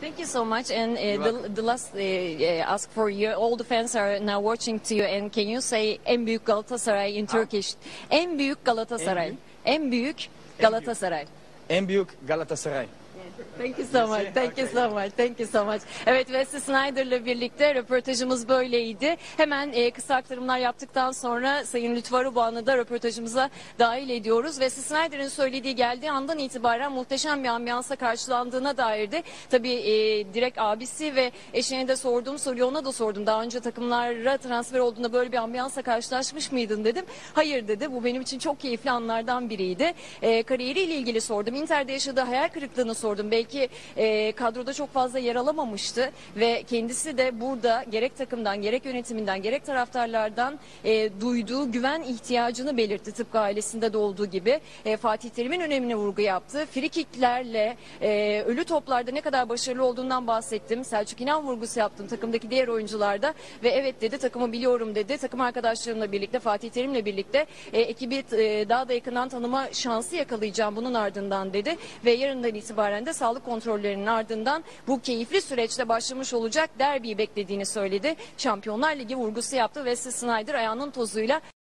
Thank you so much. And uh, the, the last uh, uh, ask for you. All the fans are now watching to you. And can you say en büyük Galatasaray in Turkish? En büyük Galatasaray. En büyük Galatasaray. En büyük Galatasaray. Thank you so much. Thank you so much. Thank you so much. Evet Wesley Snyder'la birlikte röportajımız böyleydi. Hemen e, kısa aktarımlar yaptıktan sonra Sayın Lütfü Arıboğan'ı da röportajımıza dahil ediyoruz. Wesley Snyder'ın söylediği geldiği andan itibaren muhteşem bir ambiyansa karşılandığına dairdi. Tabii e, direkt abisi ve eşine de sorduğum soruyu ona da sordum. Daha önce takımlara transfer olduğunda böyle bir ambiyansa karşılaşmış mıydın dedim. Hayır dedi. Bu benim için çok keyifli anlardan biriydi. E, kariyeriyle ilgili sordum. Inter'de yaşadığı hayal kırıklığını sordum. Belki e, kadroda çok fazla yer alamamıştı ve kendisi de burada gerek takımdan gerek yönetiminden gerek taraftarlardan e, duyduğu güven ihtiyacını belirtti tıpkı ailesinde de olduğu gibi. E, Fatih Terim'in önemine vurgu yaptı. Frikiklerle e, ölü toplarda ne kadar başarılı olduğundan bahsettim. Selçuk İnan vurgusu yaptım takımdaki diğer oyuncularda ve evet dedi takımı biliyorum dedi. Takım arkadaşlarımla birlikte Fatih Terim'le birlikte e, ekibi e, daha da yakından tanıma şansı yakalayacağım bunun ardından dedi ve yarından itibaren de sağlık kontrollerinin ardından bu keyifli süreçte başlamış olacak derbiyi beklediğini söyledi. Şampiyonlar Ligi vurgusu yaptı. Wesley Snyder ayağının tozuyla